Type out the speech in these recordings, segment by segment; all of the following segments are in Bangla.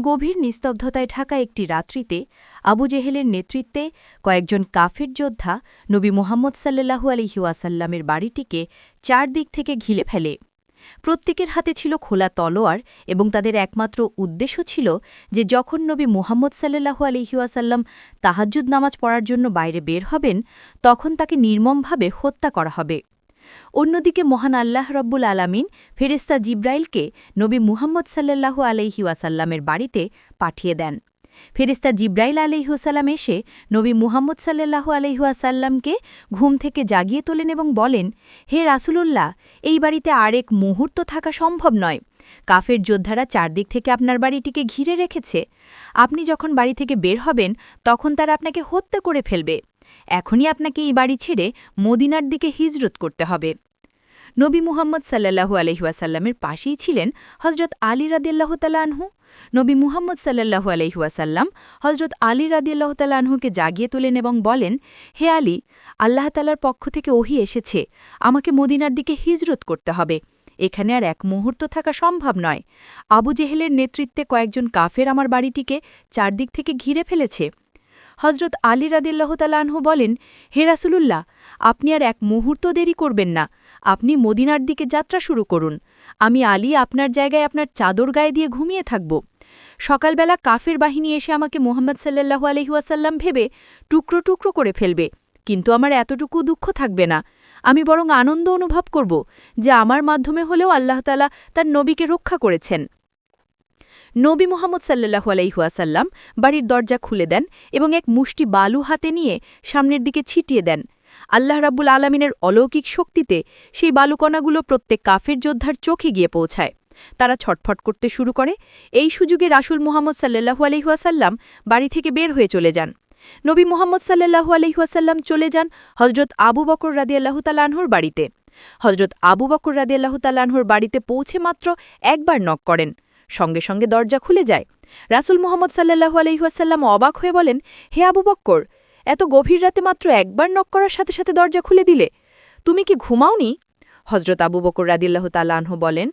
গভীর নিস্তব্ধতায় ঢাকা একটি রাত্রিতে আবু জেহেলের নেতৃত্বে কয়েকজন কাফের যোদ্ধা নবী মোহাম্মদ সাল্লাহু আলহিউয়াসাল্লামের বাড়িটিকে চারদিক থেকে ঘিলে ফেলে। প্রত্যেকের হাতে ছিল খোলা তলোয়ার এবং তাদের একমাত্র উদ্দেশ্য ছিল যে যখন নবী মুহাম্মদ সাল্লাহু আলহিউয়াসাল্লাম তাহাজ্জুদ নামাজ পড়ার জন্য বাইরে বের হবেন, তখন তাকে নির্মমভাবে হত্যা করা হবে। অন্যদিকে মহান আল্লাহ রব্বুল আলামিন ফেরেস্তা জিব্রাইলকে নবী মুহাম্মদ সাল্লাহু আলহি ওয়াসাল্লামের বাড়িতে পাঠিয়ে দেন। ফেরিস্তা জিব্রাইল আলহিউসাল্লাম এসে নবী মুহাম্মদ সাল্লাহু আলহিহাসাল্লামকে ঘুম থেকে জাগিয়ে তোলেন এবং বলেন, হে রাসুলুল্লাহ, এই বাড়িতে আরেক মুহূর্ত থাকা সম্ভব নয়। কাফের যোদ্ধারা চারদিক থেকে আপনার বাড়িটিকে ঘিরে রেখেছে। আপনি যখন বাড়ি থেকে বের হবেন, তখন তারা আপনাকে হত্যা করে ফেলবে। এখনই আপনাকে এই বাড়ি ছেড়ে মদিনার দিকে হিজরত করতে হবে। নবী মুহাম্মদ সাল্লাহু আলহিউসাল্লামের পাশেই ছিলেন হজরত আলী রাদিয়াল্লাহ তালাহু নবী মুহাম্মদ সাল্লাহু আলহিউসাল্লাম হজরত আলী রাদিয়াল্লাহ তালাহুকে জাগিয়ে তোলেন এবং বলেন, হে আলী, আল্লাহ তালার পক্ষ থেকে ওহি এসেছে, আমাকে মদিনার দিকে হিজরত করতে হবে। এখানে আর এক মুহূর্ত থাকা সম্ভব নয়। আবু জেহেলের নেতৃত্বে কয়েকজন কাফের আমার বাড়িটিকে চারদিক থেকে ঘিরে ফেলেছে। হজরত আলী রাদিল্লাহ তালাহু বলেন, হে রাসুলুল্লাহ, আপনি আর এক মুহূর্ত দেরি করবেন না। আপনি মদিনার দিকে যাত্রা শুরু করুন। আমি আলী আপনার জায়গায় আপনার চাদর গায়ে দিয়ে ঘুমিয়ে থাকব। সকালবেলা কাফের বাহিনী এসে আমাকে মোহাম্মদ সাল্লাহু আলহিউসাল্লাম ভেবে টুকরো টুকরো করে ফেলবে। কিন্তু আমার এতটুকু দুঃখ থাকবে না। আমি বরং আনন্দ অনুভব করব যে আমার মাধ্যমে হলেও আল্লাহতালা তার নবীকে রক্ষা করেছেন। নবী মোহাম্মদ সাল্লাহু আলাইহুয়াসাল্লাম বাড়ির দরজা খুলে দেন এবং এক মুষ্টি বালু হাতে নিয়ে সামনের দিকে ছিটিয়ে দেন। আল্লাহ রাব্বুল আলমিনের অলৌকিক শক্তিতে সেই বালুকণাগুলো প্রত্যেক কাফের যোদ্ধার চোখে গিয়ে পৌঁছায়। তারা ছটফট করতে শুরু করে। এই সুযোগে রাসুল মোহাম্মদ সাল্লাহু আলহিহাসাল্লাম বাড়ি থেকে বের হয়ে চলে যান। নবী মোহাম্মদ সাল্লাহু আলহিহাসাল্লাম চলে যান হজরত আবু বকর রাদিয়াল্লাহু তালানহর বাড়িতে। হজরত আবু বকর রাদিয়াল্লাহু তালানহর বাড়িতে পৌঁছে মাত্র একবার নক করেন। সঙ্গে সঙ্গে দরজা খুলে যায়। রাসুল মোহাম্মদ সাল্লাহু আলহিহাসাল্লাম অবাক হয়ে বলেন, হে আবু বক্কর, এত গভীর রাতে মাত্র একবার নক করার সাথে সাথে দরজা খুলে দিলে। তুমি কি ঘুমাওনি? হজরত আবু বকর রাদিল্লাহ তাল্লাহ বলেন,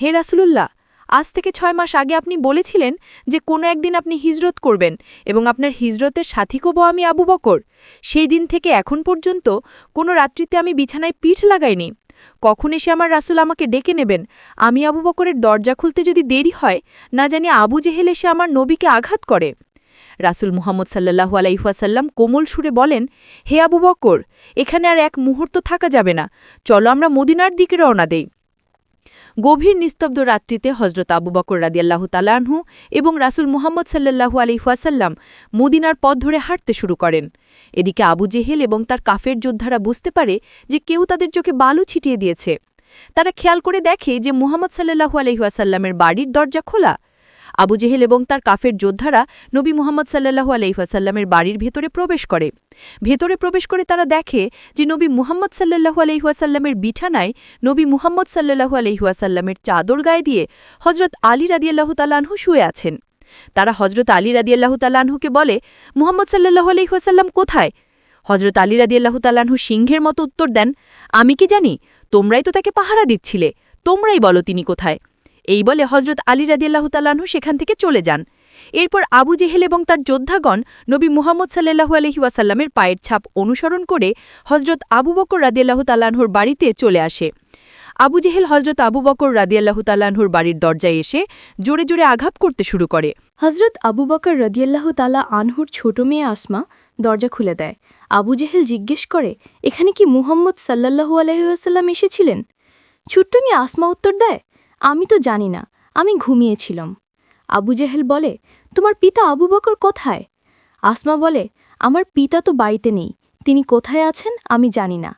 হে রাসুলুল্লাহ, আজ থেকে ছয় মাস আগে আপনি বলেছিলেন যে কোনো একদিন আপনি হিজরত করবেন এবং আপনার হিজরতের সাথী কব আমি আবু বকর সেই দিন থেকে এখন পর্যন্ত কোনো রাত্রিতে আমি বিছানায় পিঠ লাগাইনি। কখন এসে আমার রাসুল আমাকে ডেকে নেবেন? আমি আবু বকরের দরজা খুলতে যদি দেরি হয়, না জানি আবু জেহেল এসে আমার নবীকে আঘাত করে। রাসুল মুহাম্মদ সাল্লাহু আলাইহাসাল্লাম কোমল সুরে বলেন, হে আবু বকর, এখানে আর এক মুহূর্ত থাকা যাবে না। চলো আমরা মদিনার দিকে রওনা দেই। গভীর নিস্তব্ধ রাত্রিতে হজরত আবু বকর রাদিয়াল্লাহু তালানহু এবং রাসুল মুহাম্মদ সাল্লাহু আলিহাসাল্লাম মদিনার পথ ধরে হাঁটতে শুরু করেন। এদিকে আবু জেহেল এবং তার কাফের যোদ্ধারা বুঝতে পারে যে কেউ তাদের চোখে বালু ছিটিয়ে দিয়েছে। তারা খেয়াল করে দেখে যে মুহাম্মদ সাল্লাহু আলহিহাসাল্লামের বাড়ির দরজা খোলা। আবু জেহেল এবং তার কাফের যোদ্ধারা নবী মোহাম্মদ সাল্লাহু আলহিহাসাল্লামের বাড়ির ভেতরে প্রবেশ করে। ভেতরে প্রবেশ করে তারা দেখে যে নবী মুহাম্মদ সাল্লাহু আলহিহাসাল্লামের বিছানায় নবী মুহাম্মদ সাল্লাহু আলহিহাসাল্লামের চাদর গায়ে দিয়ে হজরত আলী রাদিয়াল্লাহু তালানহু শুয়ে আছেন। তারা হজরত আলী রাদিয়াল্লাহু তাল্লাহকে বলে, মুহাম্মদ সাল্লাহু আলহিহাসাল্লাম কোথায়? হজরত আলী রাদিয়াল্লাহু তালানহু সিংহের মতো উত্তর দেন, আমি কি জানি? তোমরাই তো তাকে পাহারা দিচ্ছিলে। তোমরাই বলো তিনি কোথায়? এই বলে হজরত আলী রাদিয়াল্লাহু তালাহু সেখান থেকে চলে যান। এরপর আবু জেহেল এবং তার যোদ্ধাগণ নবী মুহাম্মদ সাল্লাহু আলহিউসাল্লামের পায়ের ছাপ অনুসরণ করে হজরত আবু বকর রাদিয়াল্লাহু তালাহুর বাড়িতে চলে আসে। আবু জেহেল হজরত আবু বকর রাদিয়াল্লাহু তালাহুর বাড়ির দরজায় এসে জোরে জোরে আঘাত করতে শুরু করে। হজরত আবু বকর রদিয়াল্লাহ তালা আনহুর ছোট মেয়ে আসমা দরজা খুলে দেয়। আবু জেহেল জিজ্ঞেস করে, এখানে কি মুহাম্মদ সাল্লাহু আলহিউসাল্লাম এসেছিলেন? ছোট্ট মেয়ে আসমা উত্তর দেয়, আমি তো জানি না, আমি ঘুমিয়েছিলাম। আবু জেহেল বলে, তোমার পিতা আবু বকর কোথায়? আসমা বলে, আমার পিতা তো বাড়িতে নেই, তিনি কোথায় আছেন আমি জানি না।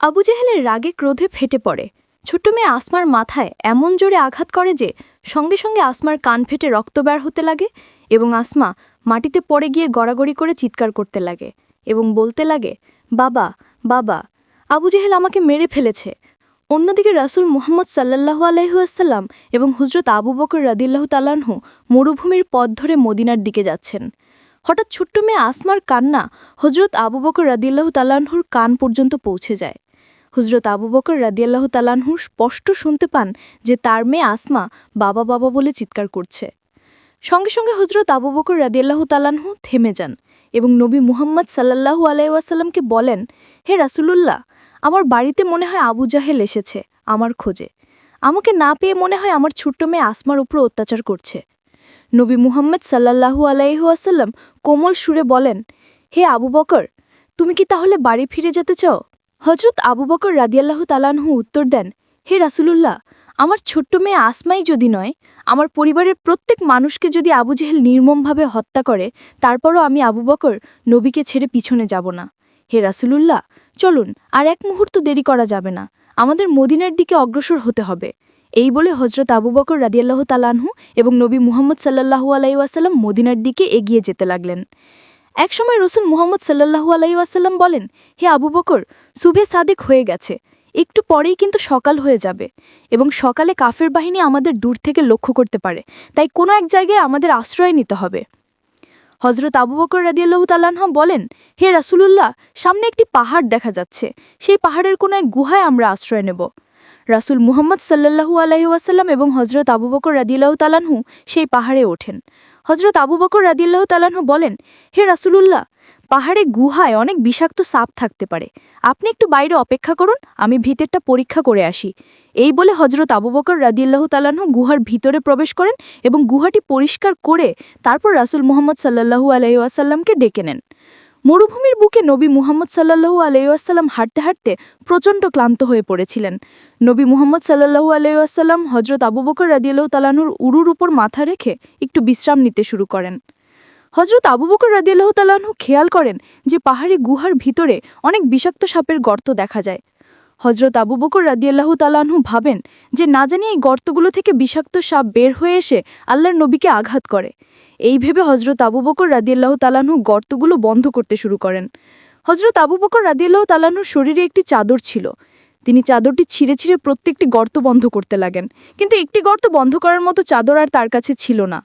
আবু জেহেলের রাগে ক্রোধে ফেটে পড়ে। ছোট্ট মেয়ে আসমার মাথায় এমন জোরে আঘাত করে যে সঙ্গে সঙ্গে আসমার কান ফেটে রক্ত বের হতে লাগে এবং আসমা মাটিতে পড়ে গিয়ে গড়াগড়ি করে চিৎকার করতে লাগে এবং বলতে লাগে, বাবা বাবা, আবু জেহেল আমাকে মেরে ফেলেছে। অন্যদিকে রাসুল মুহাম্মদ সাল্লাহ আলাইহাসাল্লাম এবং হুজরত আবু বকর রাদিল্লাহ তালাহু মরুভূমির পথ ধরে মদিনার দিকে যাচ্ছেন। হঠাৎ ছোট্ট মেয়ে আসমার কান্না হজরত আবু বকর রাদিল্লাহ তালাহুর কান পর্যন্ত পৌঁছে যায়। হুজরত আবু বকর রাদিয়াল্লাহ তালানহু স্পষ্ট শুনতে পান যে তার মেয়ে আসমা বাবা বাবা বলে চিৎকার করছে। সঙ্গে সঙ্গে হজরত আবু বকর রাদিয়াল্লাহু তালানহু থেমে যান এবং নবী মুহাম্মদ সাল্লাল্লাহু আলাইসাল্লামকে বলেন, হে রাসূলুল্লাহ, আমার বাড়িতে মনে হয় আবু জাহেল এসেছে, আমার খোঁজে। আমাকে না পেয়ে মনে হয় আমার ছোট্ট মেয়ে আসমার উপর অত্যাচার করছে। নবী মুহাম্মদ সাল্লাল্লাহু আলাইহাসাল্লাম কোমল সুরে বলেন, হে আবু বকর, তুমি কি তাহলে বাড়ি ফিরে যেতে চাও? হজরত আবু বকর রাদিয়াল্লাহু তালানহু উত্তর দেন, হে রাসূলুল্লাহ, আমার ছোট্ট মেয়ে আসমাই যদি নয়, আমার পরিবারের প্রত্যেক মানুষকে যদি আবু জেহেল নির্মমভাবে হত্যা করে, তারপরও আমি আবু বকর নবীকে ছেড়ে পিছনে যাব না। হে রাসূলুল্লাহ, চলুন, আর এক মুহূর্ত দেরি করা যাবে না। আমাদের মদিনার দিকে অগ্রসর হতে হবে। এই বলে হজরত আবু বকর রাদিয়াল্লাহ তালানহু এবং নবী মুহাম্মদ সাল্লাহু আলাইসাল্লাম মদিনার দিকে এগিয়ে যেতে লাগলেন। একসময় রসুল মুহাম্মদ সাল্লাহু আলাইসাল্লাম বলেন, হে আবু বকর, শুভে সাদেক হয়ে গেছে। একটু পরেই কিন্তু সকাল হয়ে যাবে এবং সকালে কাফের বাহিনী আমাদের দূর থেকে লক্ষ্য করতে পারে। তাই কোনো এক জায়গায় আমাদের আশ্রয় নিতে হবে। হজরত আবু বকর রাদিয়াল্লাহু তাল্লাহা বলেন, হে রাসূলুল্লাহ, সামনে একটি পাহাড় দেখা যাচ্ছে। সেই পাহাড়ের কোনো এক গুহায় আমরা আশ্রয় নেব। রাসূল মুহাম্মদ সাল্লাল্লাহু আলাইহি ওয়াসাল্লাম এবং হজরত আবু বকর রাদিয়াল্লাহু তালানহু সেই পাহাড়ে ওঠেন। হজরত আবু বকর রাদিল্লাহ তালাহ বলেন, হে রাসূলুল্লাহ, পাহাড়ে গুহায় অনেক বিষাক্ত সাপ থাকতে পারে। আপনি একটু বাইরে অপেক্ষা করুন, আমি ভিতরটা পরীক্ষা করে আসি। এই বলে হজরত আবু বকর রাদিল্লাহ তালাহ গুহার ভিতরে প্রবেশ করেন এবং গুহাটি পরিষ্কার করে তারপর রাসুল মোহাম্মদ সাল্লাহু আলাইহি ওয়াসাল্লামকে ডেকে নেন। মরুভূমির বুকে নবী মুহাম্মদ সাল্লাহু আলাইসাল্লাম হাঁটতে হাঁটতে প্রচণ্ড ক্লান্ত হয়ে পড়েছিলেন। নবী মুহাম্মদ সাল্লাহু আলাইসাল্লাম হজরত আবু বকর রাদিয়াল্লাহু তালানুর উরুর উপর মাথা রেখে একটু বিশ্রাম নিতে শুরু করেন। হজরত আবু বকর রাদিয়াল্লাহ তালাহু খেয়াল করেন যে পাহাড়ি গুহার ভিতরে অনেক বিষাক্ত সাপের গর্ত দেখা যায়। হজরত আবু বকর রাদিয়াল্লাহ তালাহু ভাবেন যে না জানি এই গর্তগুলো থেকে বিষাক্ত সাপ বের হয়ে এসে আল্লাহর নবীকে আঘাত করে। এই ভেবে হজরত আবু বকর রাদিয়াল্লাহ তালাহু গর্তগুলো বন্ধ করতে শুরু করেন। হজরত আবু বকর রাদিয়াল্লাহ তালাহুর শরীরে একটি চাদর ছিল। তিনি চাদরটি ছিঁড়ে ছিঁড়ে প্রত্যেকটি গর্ত বন্ধ করতে লাগেন। কিন্তু একটি গর্ত বন্ধ করার মতো চাদর আর তার কাছে ছিল না।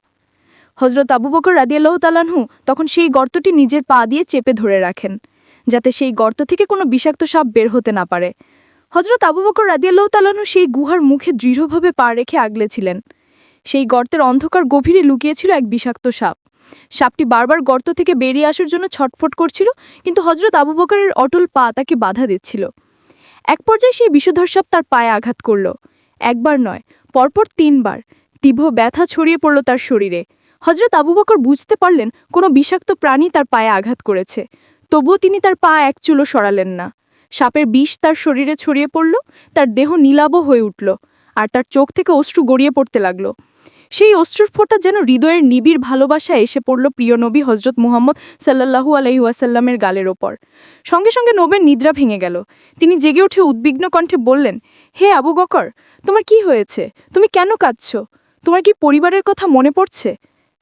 হজরত আবু বকর রাদিয়াল্লাহ তালানহু তখন সেই গর্তটি নিজের পা দিয়ে চেপে ধরে রাখেন, যাতে সেই গর্ত থেকে কোনো বিষাক্ত সাপ বের হতে না পারে। হজরত আবু বকর তালানহু সেই গুহার মুখে দৃঢ়ভাবে পা রেখে আগলেছিলেন। সেই গর্তের অন্ধকার গভীরে লুকিয়েছিল এক বিষাক্ত সাপ। সাপটি বারবার গর্ত থেকে বেরিয়ে আসার জন্য ছটফট করছিল, কিন্তু হজরত আবু বকরের অটল পা তাকে বাধা দিচ্ছিল। এক পর্যায়ে সেই বিষধর সাপ তার পায়ে আঘাত করল। একবার নয়, পরপর তিনবার তীব্র ব্যথা ছড়িয়ে পড়ল তার শরীরে। হজরত আবু বকর বুঝতে পারলেন, কোনো বিষাক্ত প্রাণী তার পায়ে আঘাত করেছে। তবুও তিনি তার পা এক চুলো সরালেন না। সাপের বিষ তার শরীরে ছড়িয়ে পড়ল, তার দেহ নীলাব হয়ে উঠল, আর তার চোখ থেকে অশ্রু গড়িয়ে পড়তে লাগল। সেই অশ্রুর ফোঁটা যেন হৃদয়ের নিবিড় ভালোবাসা এসে পড়ল প্রিয় নবী হজরত মুহাম্মদ সাল্লাহু আলাইহি ওয়াসাল্লামের গালের ওপর। সঙ্গে সঙ্গে নবের নিদ্রা ভেঙে গেল। তিনি জেগে উঠে উদ্বিগ্ন কণ্ঠে বললেন, হে আবু বকর, তোমার কি হয়েছে? তুমি কেন কাঁদছ? তোমার কি পরিবারের কথা মনে পড়ছে?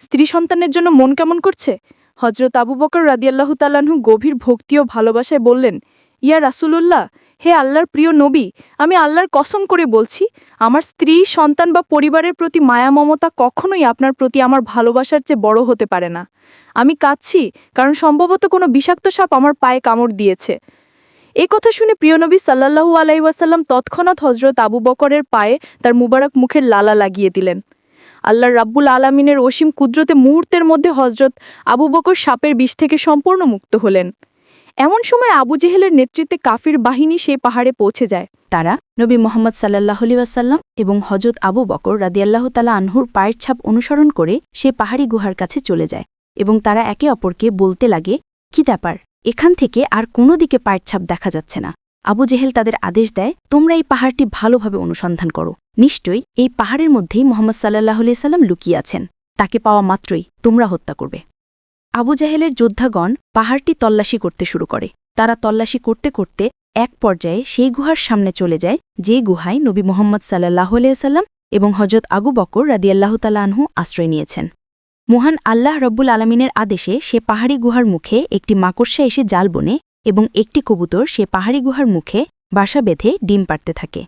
স্ত্রী সন্তানের জন্য মন কেমন করছে? হজরত আবু বকর রাদিয়াল্লাহু তাল্লাহ্ন গভীর ভক্তি ও ভালোবাসায় বললেন ইয়া রাসূলুল্লাহ, হে আল্লাহর প্রিয় নবী, আমি আল্লাহর কসম করে বলছি, আমার স্ত্রী, সন্তান বা পরিবারের প্রতি মায়া মমতা কখনোই আপনার প্রতি আমার ভালোবাসার চেয়ে বড় হতে পারে না। আমি কাঁদছি কারণ সম্ভবত কোনো বিষাক্ত সাপ আমার পায়ে কামড় দিয়েছে। এ কথা শুনে প্রিয়নবী সাল্লাহু আলাইসাল্লাম তৎক্ষণাৎ হজরত আবু বকরের পায়ে তার মুবারক মুখের লালা লাগিয়ে দিলেন। আল্লাহর রাব্বুল আলামিনের অসীম কুদরতে মুহূর্তের মধ্যে হজরত আবু বকর সাপের বিষ থেকে সম্পূর্ণ মুক্ত হলেন। এমন সময় আবু জেহেলের নেতৃত্বে কাফির বাহিনী সেই পাহাড়ে পৌঁছে যায়। তারা নবী মোহাম্মদ সাল্লাহ ওয়াসাল্লাম এবং হজরত আবু বকর রাদিয়াল্লাহ তালা আনহুর পায়ের ছাপ অনুসরণ করে সে পাহাড়ি গুহার কাছে চলে যায় এবং তারা একে অপরকে বলতে লাগে, কি ব্যাপার? এখান থেকে আর কোনো দিকে পায়ের ছাপ দেখা যাচ্ছে না। আবু জেহেল তাদের আদেশ দেয়, তোমরা এই পাহাড়টি ভালোভাবে অনুসন্ধান করো। নিশ্চয়ই এই পাহাড়ের মধ্যেই মোহাম্মদ সাল্লাহ সাল্লাম লুকিয়ে আছেন। তাকে পাওয়া মাত্রই তোমরা হত্যা করবে। আবু জাহেলের যোদ্ধাগণ পাহাড়টি তল্লাশি করতে শুরু করে। তারা তল্লাশি করতে করতে এক পর্যায়ে সেই গুহার সামনে চলে যায়, যে গুহায় নবী মোহাম্মদ সাল্লাহ সাল্লাম এবং হজরত আগু বকর রাদিয়াল্লাহ আনহু আশ্রয় নিয়েছেন। মহান আল্লাহ রব্বুল আলমিনের আদেশে সে পাহাড়ি গুহার মুখে একটি মাকড়সা এসে জাল বনে এবং একটি কবুতর সে পাহাড়ি গুহার মুখে বাসা বেঁধে ডিম পাড়তে থাকে।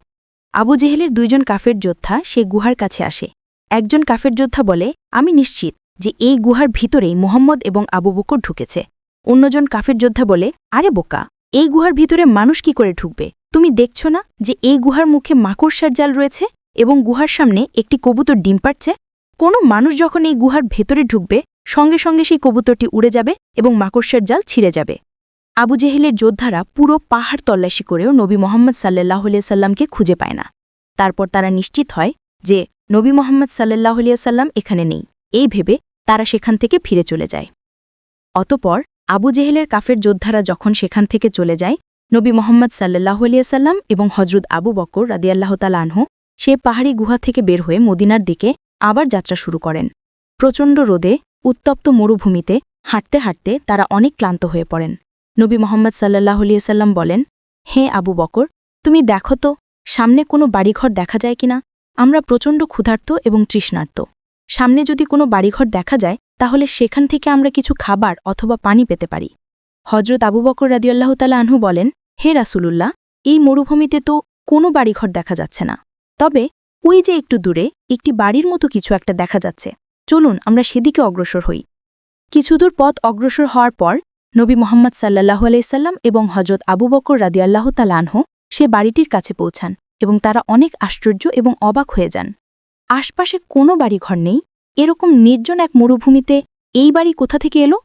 আবু জেহেলের দুইজন কাফের যোদ্ধা সে গুহার কাছে আসে। একজন কাফের যোদ্ধা বলে, আমি নিশ্চিত যে এই গুহার ভিতরেই মোহাম্মদ এবং আবু বকর ঢুকেছে। অন্যজন কাফের যোদ্ধা বলে, আরে বোকা, এই গুহার ভিতরে মানুষ কি করে ঢুকবে? তুমি দেখছ না যে এই গুহার মুখে মাকড়সার জাল রয়েছে এবং গুহার সামনে একটি কবুতর ডিম পাড়ছে? কোনো মানুষ যখন এই গুহার ভেতরে ঢুকবে, সঙ্গে সঙ্গে সেই কবুতরটি উড়ে যাবে এবং মাকড়সার জাল ছিঁড়ে যাবে। আবু জেহেলের যোদ্ধারা পুরো পাহাড় তল্লাশি করেও নবী মোহাম্মদ সাল্লাহ সাল্লামকে খুঁজে পায় না। তারপর তারা নিশ্চিত হয় যে নবী মোহাম্মদ সাল্লাহ সাল্লাম এখানে নেই। এই ভেবে তারা সেখান থেকে ফিরে চলে যায়। অতপর আবু জেহেলের কাফের যোদ্ধারা যখন সেখান থেকে চলে যায়, নবী মোহাম্মদ সাল্লাহ সাল্লাম এবং হজরত আবু বকর রাদিয়াল্লাহ তালানহ সে পাহাড়ি গুহা থেকে বের হয়ে মদিনার দিকে আবার যাত্রা শুরু করেন। প্রচণ্ড রোদে, উত্তপ্ত মরুভূমিতে হাঁটতে হাঁটতে তারা অনেক ক্লান্ত হয়ে পড়েন। নবী মোহাম্মদ সাল্লাহ সাল্লাম বলেন, হে আবু বকর, তুমি দেখো তো, সামনে কোনো বাড়িঘর দেখা যায় কিনা? আমরা প্রচণ্ড ক্ষুধার্ত এবং তৃষ্ণার্ত। সামনে যদি কোনো বাড়িঘর দেখা যায়, তাহলে সেখান থেকে আমরা কিছু খাবার অথবা পানি পেতে পারি। হজরত আবু বকর রাদিয়াল্লাহ তালা আনহু বলেন, হে রাসুলুল্লাহ, এই মরুভূমিতে তো কোনো বাড়িঘর দেখা যাচ্ছে না। তবে ওই যে একটু দূরে একটি বাড়ির মতো কিছু একটা দেখা যাচ্ছে। চলুন আমরা সেদিকে অগ্রসর হই। কিছুদূর পথ অগ্রসর হওয়ার পর নবী মোহাম্মদ সাল্লাহ আলাইসাল্লাম এবং হজরত আবু বকর রাদিয়াল্লাহ তালানহ সে বাড়িটির কাছে পৌঁছান এবং তারা অনেক আশ্চর্য এবং অবাক হয়ে যান। আশপাশে কোনো বাড়িঘর নেই? এরকম নির্জন এক মরুভূমিতে এই বাড়ি কোথা থেকে এলো?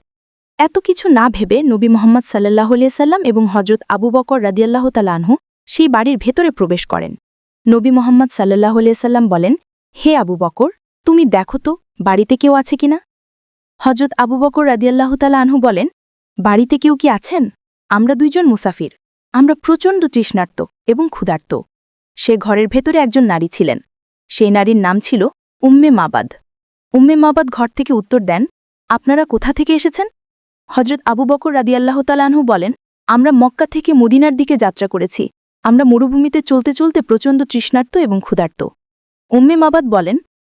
এত কিছু না ভেবে নবী মোহাম্মদ সাল্লাহ সাল্লাম এবং হজরত আবু বকর রাদিয়াল্লাহ তালানহ সেই বাড়ির ভেতরে প্রবেশ করেন। নবী মোহাম্মদ সাল্লাহ সাল্লাম বলেন, হে আবু বকর, তুমি দেখো তো, বাড়িতে কেউ আছে কিনা? হজরত আবু বকর রাদিয়াল্লাহ তালা আনহু বলেন, বাড়িতে কেউ কি আছেন? আমরা দুইজন মুসাফির। আমরা প্রচণ্ড তৃষ্ণার্ত এবং ক্ষুধার্ত। সে ঘরের ভেতরে একজন নারী ছিলেন। সেই নারীর নাম ছিল উম্মে মাবাদ। উম্মে মাবাদ ঘর থেকে উত্তর দেন, আপনারা কোথা থেকে এসেছেন? হজরত আবু বকর রাদিয়াল্লাহ তালানহু বলেন, আমরা মক্কা থেকে মদিনার দিকে যাত্রা করেছি। আমরা মরুভূমিতে চলতে চলতে প্রচণ্ড তৃষ্ণার্ত এবং ক্ষুধার্ত। উম্মে মাবাদ বলেন,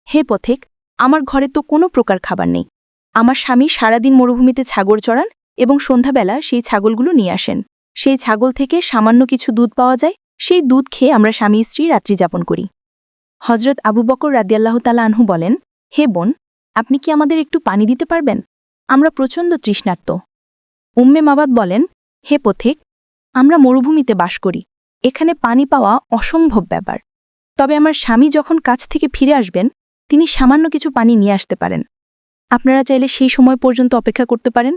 হে পথেক, আমার ঘরে তো কোনো প্রকার খাবার নেই। আমার স্বামী সারাদিন মরুভূমিতে ছাগল চড়ান এবং সন্ধ্যাবেলা সেই ছাগলগুলো নিয়ে আসেন। সেই ছাগল থেকে সামান্য কিছু দুধ পাওয়া যায়, সেই দুধ খেয়ে আমরা স্বামী স্ত্রী রাত্রি যাপন করি। হজরত আবু বকর রাদিয়াল্লাহ তালা আনহু বলেন, হে বোন, আপনি কি আমাদের একটু পানি দিতে পারবেন? আমরা প্রচণ্ড তৃষ্ণার্ত। উম্মে মাবাদ বলেন, হে পথিক, আমরা মরুভূমিতে বাস করি। এখানে পানি পাওয়া অসম্ভব ব্যাপার। তবে আমার স্বামী যখন কাছ থেকে ফিরে আসবেন, তিনি সামান্য কিছু পানি নিয়ে আসতে পারেন। আপনারা চাইলে সেই সময় পর্যন্ত অপেক্ষা করতে পারেন।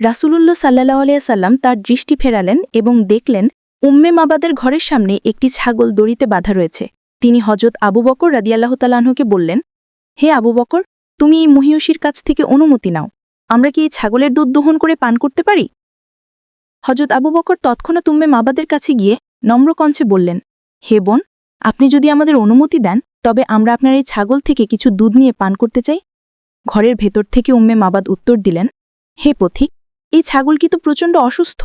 রাসূলুল্লাহ সাল্লাহ আলিয়াসাল্লাম তার দৃষ্টি ফেরালেন এবং দেখলেন উম্মে মাবাদের ঘরের সামনে একটি ছাগল দড়িতে বাঁধা রয়েছে। তিনি হজরত আবু বকর রাদিয়াল্লাহ তালাহকে বললেন, হে আবু বকর, তুমি এই মহিয়সীর কাছ থেকে অনুমতি নাও। আমরা কি এই ছাগলের দুধ দোহন করে পান করতে পারি? হজরত আবু বকর তৎক্ষণাৎ উম্মে মাবাদের কাছে গিয়ে নম্র কঞ্চে বললেন, হে বোন, আপনি যদি আমাদের অনুমতি দেন, তবে আমরা আপনার এই ছাগল থেকে কিছু দুধ নিয়ে পান করতে চাই। ঘরের ভেতর থেকে উম্মে মাবাদ উত্তর দিলেন, হে পথিক, এই ছাগলটি তো প্রচণ্ড অসুস্থ?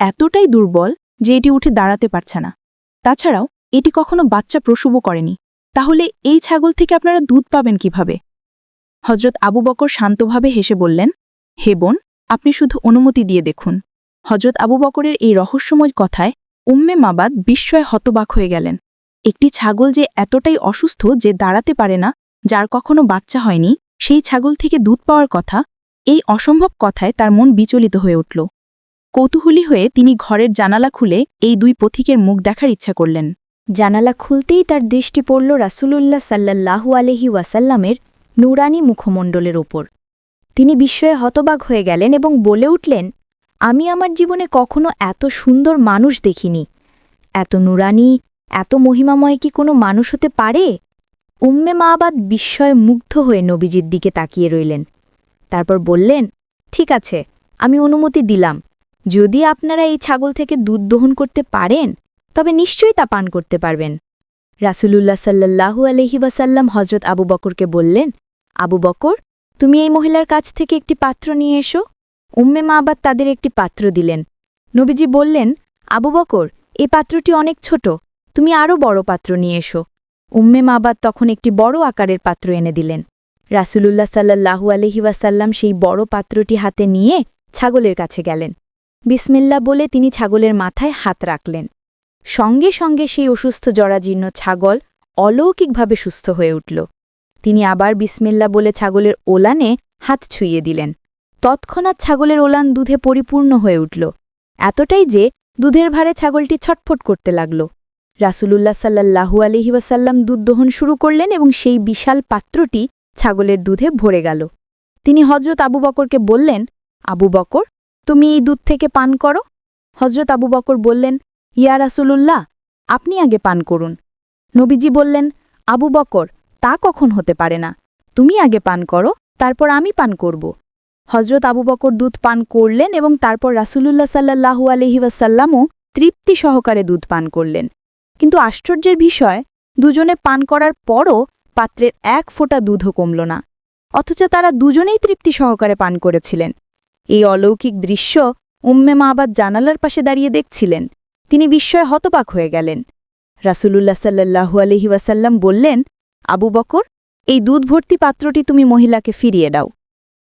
এতটাই দুর্বল যে এটি উঠে দাঁড়াতে পারছে না। তাছাড়াও এটি কখনো বাচ্চা প্রসবও করেনি। তাহলে এই ছাগল থেকে আপনারা দুধ পাবেন কীভাবে? হজরত আবু বকর শান্তভাবে হেসে বললেন, হে বোন, আপনি শুধু অনুমতি দিয়ে দেখুন। হজরত আবু বকরের এই রহস্যময় কথায় উম্মে মাবাদ বিস্ময়ে হতবাক হয়ে গেলেন। একটি ছাগল যে এতটাই অসুস্থ যে দাঁড়াতে পারে না, যার কখনো বাচ্চা হয়নি, সেই ছাগল থেকে দুধ পাওয়ার কথা, এই অসম্ভব কথায় তার মন বিচলিত হয়ে উঠল। কৌতূহলী হয়ে তিনি ঘরের জানালা খুলে এই দুই পথিকের মুখ দেখার ইচ্ছা করলেন। জানালা খুলতেই তার দৃষ্টি পড়ল রাসূলুল্লাহ সাল্লাল্লাহু আলহি ওয়াসাল্লামের নুরানি মুখমণ্ডলের ওপর। তিনি বিস্ময়ে হতবাক হয়ে গেলেন এবং বলে উঠলেন, আমি আমার জীবনে কখনো এত সুন্দর মানুষ দেখিনি। এত নুরানি, এত মহিমাময় কি কোনো মানুষ হতে পারে? উম্মে মাবাদ বিস্ময়ে মুগ্ধ হয়ে নবীজির দিকে তাকিয়ে রইলেন। তারপর বললেন, ঠিক আছে, আমি অনুমতি দিলাম। যদি আপনারা এই ছাগল থেকে দুধ দহন করতে পারেন তবে নিশ্চয়ই তা পান করতে পারবেন। রাসূলুল্লাহ সাল্লাল্লাহু আলহি ওয়াসাল্লাম হজরত আবু বকরকে বললেন, আবু বকর, তুমি এই মহিলার কাছ থেকে একটি পাত্র নিয়ে এসো। উম্মে মা আবার তাদের একটি পাত্র দিলেন। নবীজি বললেন, আবু বকর, এই পাত্রটি অনেক ছোট, তুমি আরও বড় পাত্র নিয়ে এসো। উম্মে মা মাবাদ তখন একটি বড় আকারের পাত্র এনে দিলেন। রাসূলুল্লাহ সাল্লাহু ওয়াসাল্লাম সেই বড় পাত্রটি হাতে নিয়ে ছাগলের কাছে গেলেন। বিসমিল্লা বলে তিনি ছাগলের মাথায় হাত রাখলেন। সঙ্গে সঙ্গে সেই অসুস্থ জরাজীর্ণ ছাগল অলৌকিকভাবে সুস্থ হয়ে উঠল। তিনি আবার বিসমিল্লা বলে ছাগলের ওলানে হাত ছুঁয়ে দিলেন। তৎক্ষণাৎ ছাগলের ওলান দুধে পরিপূর্ণ হয়ে উঠল। এতটাই যে দুধের ভারে ছাগলটি ছটফট করতে লাগল। রাসূলুল্লাহ সাল্লাল্লাহু আলহি দুধ দহন শুরু করলেন এবং সেই বিশাল পাত্রটি ছাগলের দুধে ভরে গেল। তিনি হজরত আবু বকরকে বললেন, আবু বকর, তুমি এই দুধ থেকে পান করো? হজরত আবু বকর বললেন ইয়া রাসূলুল্লাহ, আপনি আগে পান করুন। নবীজি বললেন, আবু বকর, তা কখন হতে পারে না? তুমি আগে পান করো, তারপর আমি পান করব। হজরত আবু বকর দুধ পান করলেন এবং তারপর রাসূলুল্লাহ সাল্লাহু আলহি ওয়াসাল্লামও তৃপ্তি সহকারে দুধ পান করলেন। কিন্তু আশ্চর্যের বিষয়, দুজনে পান করার পরও পাত্রের এক ফোঁটা দুধও কমল না। অথচ তারা দুজনেই তৃপ্তি সহকারে পান করেছিলেন। এই অলৌকিক দৃশ্য উম্মে মা মাবাদ জানালার পাশে দাঁড়িয়ে দেখছিলেন। তিনি বিস্ময়ে হতবাক হয়ে গেলেন। রাসূলুল্লাহ সাল্লাহু আলহি ওয়াসাল্লাম বললেন, আবু বকর, এই দুধ ভর্তি পাত্রটি তুমি মহিলাকে ফিরিয়ে দাও।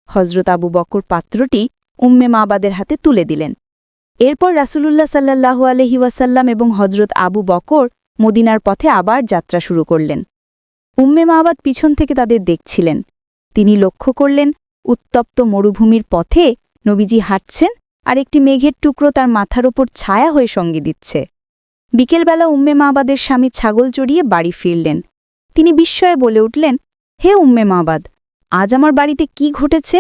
হজরত আবু বকর পাত্রটি উম্মে মাবাদের হাতে তুলে দিলেন। এরপর রাসূলুল্লাহ সাল্লাহু আলহি ওয়াসাল্লাম এবং হজরত আবু বকর মদিনার পথে আবার যাত্রা শুরু করলেন। উম্মে মাবাদ পিছন থেকে তাদের দেখছিলেন। তিনি লক্ষ্য করলেন, উত্তপ্ত মরুভূমির পথে নবীজি হাঁটছেন আর একটি মেঘের টুকরো তার মাথার ওপর ছায়া হয়ে সঙ্গী দিচ্ছে। বিকেলবেলা উম্মে মাবাদের স্বামী ছাগল চড়িয়ে বাড়ি ফিরলেন। তিনি বিস্ময়ে বলে উঠলেন, হে উম্মে মাবাদ, আজ আমার বাড়িতে কি ঘটেছে?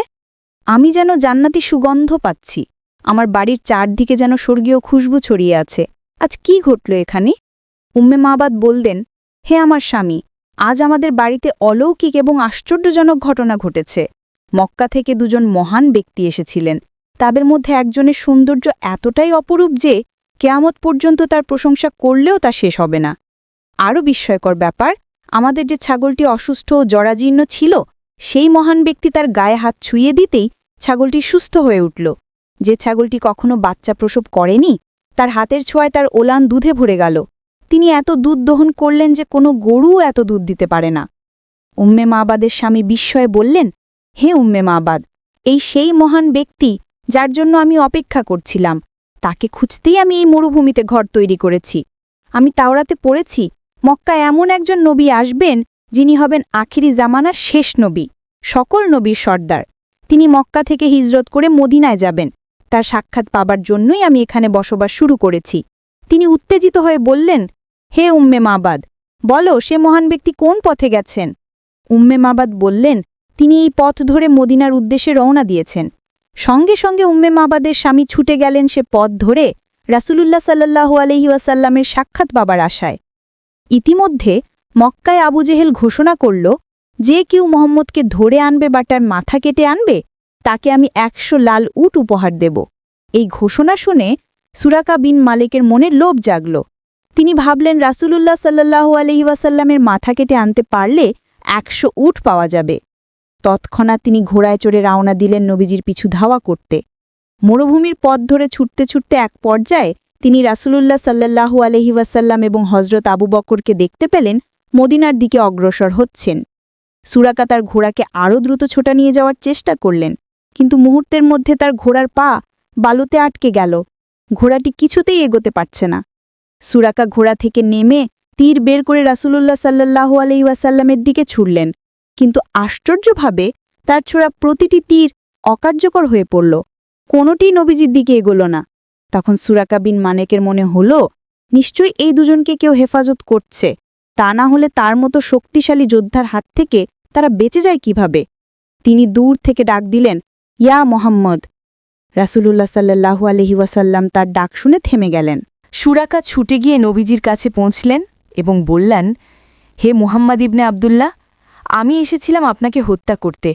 আমি যেন জান্নাতি সুগন্ধ পাচ্ছি। আমার বাড়ির চারদিকে যেন স্বর্গীয় খুশবু ছড়িয়ে আছে। আজ কি ঘটল এখানে? উম্মে মাবাদ বললেন, হে আমার স্বামী, আজ আমাদের বাড়িতে অলৌকিক এবং আশ্চর্যজনক ঘটনা ঘটেছে। মক্কা থেকে দুজন মহান ব্যক্তি এসেছিলেন। তাদের মধ্যে একজনের সৌন্দর্য এতটাই অপরূপ যে কেয়ামত পর্যন্ত তার প্রশংসা করলেও তা শেষ হবে না। আরও বিস্ময়কর ব্যাপার, আমাদের যে ছাগলটি অসুস্থ ও জরাজীর্ণ ছিল, সেই মহান ব্যক্তি তার গায়ে হাত ছুঁয়ে দিতেই ছাগলটি সুস্থ হয়ে উঠল। যে ছাগলটি কখনো বাচ্চা প্রসব করেনি, তার হাতের ছোঁয়ায় তার ওলান দুধে ভরে গেল। তিনি এত দুধ দহন করলেন যে কোনো গরুও এত দুধ দিতে পারে না। উম্মে মাবাদের স্বামী বিস্ময়ে বললেন, হে উম্মে মাবাদ, এই সেই মহান ব্যক্তি যার জন্য আমি অপেক্ষা করছিলাম। তাকে খুঁজতেই আমি এই মরুভূমিতে ঘর তৈরি করেছি। আমি তাওরাতে পড়েছি মক্কা এমন একজন নবী আসবেন যিনি হবেন আখিরি জামানার শেষ নবী, সকল নবীর সর্দার। তিনি মক্কা থেকে হিজরত করে মদিনায় যাবেন। তার সাক্ষাৎ পাবার জন্যই আমি এখানে বসবাস শুরু করেছি। তিনি উত্তেজিত হয়ে বললেন, হে উম্মে মাবাদ, বলো সে মহান ব্যক্তি কোন পথে গেছেন? উম্মে মাবাদ বললেন, তিনি এই পথ ধরে মদিনার উদ্দেশ্যে রওনা দিয়েছেন। সঙ্গে সঙ্গে উম্মে মাবাদের স্বামী ছুটে গেলেন সে পথ ধরে রাসূলুল্লাহ সাল্লাহু আলহি ওয়াসাল্লামের সাক্ষাৎ পাবার আশায়। ইতিমধ্যে মক্কায় আবু জেহেল ঘোষণা করল, যে কেউ মোহাম্মদকে ধরে আনবে বা তার মাথা কেটে আনবে, তাকে আমি একশো লাল উট উপহার দেব। এই ঘোষণা শুনে সুরাকা বিন মালিকের মনে লোভ জাগল। তিনি ভাবলেন, রাসূলুল্লাহ সাল্লাহু আলহি ওয়াসাল্লামের মাথা কেটে আনতে পারলে একশো উট পাওয়া যাবে। তৎক্ষণাৎ তিনি ঘোড়ায় চড়ে রওনা দিলেন নবীজির পিছু ধাওয়া করতে। মরুভূমির পথ ধরে ছুটতে ছুটতে এক পর্যায়ে তিনি রাসূলুল্লাহ সাল্লাহু আলহি ওয়াসাল্লাম এবং হজরত আবু বকরকে দেখতে পেলেন, মদিনার দিকে অগ্রসর হচ্ছেন। সুরাকা তার ঘোড়াকে আরও দ্রুত ছোটা নিয়ে যাওয়ার চেষ্টা করলেন, কিন্তু মুহূর্তের মধ্যে তার ঘোড়ার পা বালুতে আটকে গেল। ঘোড়াটি কিছুতেই এগোতে পারছে না। সুরাকা ঘোড়া থেকে নেমে তীর বের করে রাসূলুল্লাহ সাল্লাহু আলহি ওয়াসাল্লামের দিকে ছুড়লেন। কিন্তু আশ্চর্যভাবে তার ছোড়া প্রতিটি তীর অকার্যকর হয়ে পড়ল। কোনোটি নবীজির দিকে এগোল না। তখন সুরাকা বিন মানেকের মনে হল, নিশ্চয়ই এই দুজনকে কেউ হেফাজত করছে। তা না হলে তার মতো শক্তিশালী যোদ্ধার হাত থেকে তারা বেঁচে যায় কীভাবে? তিনি দূর থেকে ডাক দিলেন, ইয়া মোহাম্মদ! রাসূলুল্লাহ সাল্লাহু আলহি ওয়াসাল্লাম তার ডাক শুনে থেমে গেলেন। সুরাকা ছুটে গিয়ে নবীজির কাছে পৌঁছলেন এবং বললেন, হে মুহাম্মদ ইবনে আবদুল্লাহ আমি এসেছিলাম আপনাকে হত্যা করতে।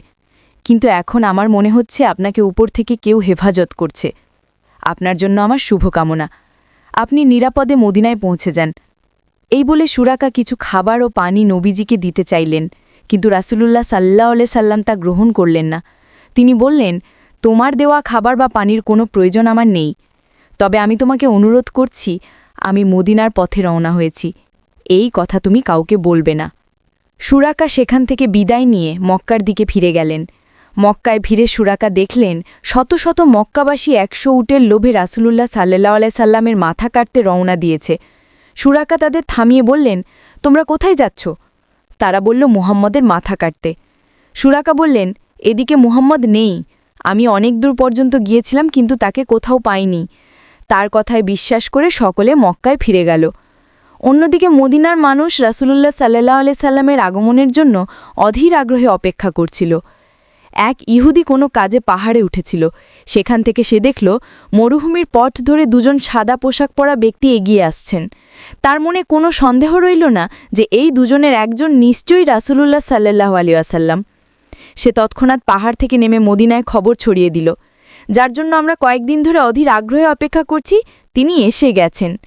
কিন্তু এখন আমার মনে হচ্ছে আপনাকে উপর থেকে কেউ হেফাজত করছে। আপনার জন্য আমার শুভকামনা। আপনি নিরাপদে মদিনায় পৌঁছে যান। এই বলে সুরাকা কিছু খাবার ও পানি নবীজিকে দিতে চাইলেন, কিন্তু রাসূলুল্লাহ সাল্লাহ সাল্লাম তা গ্রহণ করলেন না। তিনি বললেন, তোমার দেওয়া খাবার বা পানির কোনো প্রয়োজন আমার নেই। তবে আমি তোমাকে অনুরোধ করছি, আমি মদিনার পথে রওনা হয়েছি। এই কথা তুমি কাউকে বলবে না। সুরাকা সেখান থেকে বিদায় নিয়ে মক্কার দিকে ফিরে গেলেন। মক্কায় ফিরে সুরাকা দেখলেন, শত শত মক্কাবাসী একশো উটের লোভে রাসূলুল্লাহ সাল্লাহ সাল্লামের মাথা কাটতে রওনা দিয়েছে। সুরাকা তাদের থামিয়ে বললেন, তোমরা কোথায় যাচ্ছ? তারা বলল, মুহাম্মদের মাথা কাটতে। সুরাকা বললেন, এদিকে মুহাম্মদ নেই। আমি অনেক দূর পর্যন্ত গিয়েছিলাম, কিন্তু তাকে কোথাও পাইনি। তার কথায় বিশ্বাস করে সকলে মক্কায় ফিরে গেল। অন্যদিকে মদিনার মানুষ রাসুলুল্লাহ সাল্লাহ আলি সাল্লামের আগমনের জন্য অধীর আগ্রহে অপেক্ষা করছিল। এক ইহুদি কোনো কাজে পাহাড়ে উঠেছিল। সেখান থেকে সে দেখল, মরুভূমির পথ ধরে দুজন সাদা পোশাক পরা ব্যক্তি এগিয়ে আসছেন। তার মনে কোনো সন্দেহ রইল না যে এই দুজনের একজন নিশ্চয়ই রাসুলুল্লাহ সাল্লাহ আলী আসাল্লাম সে তৎক্ষণাৎ পাহাড় থেকে নেমে মদিনায় খবর ছড়িয়ে দিল। যার জন্য আমরা কয়েকদিন ধরে অধীর আগ্রহে অপেক্ষা করছি, তিনি এসে গেছেন।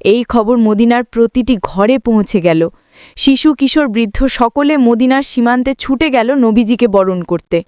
এই খবর মদিনার প্রতিটি ঘরে পৌঁছে গেল। শিশু, কিশোর, বৃদ্ধ সকলে মদিনার সীমান্তে ছুটে গেল নবীজিকে বরণ করতে।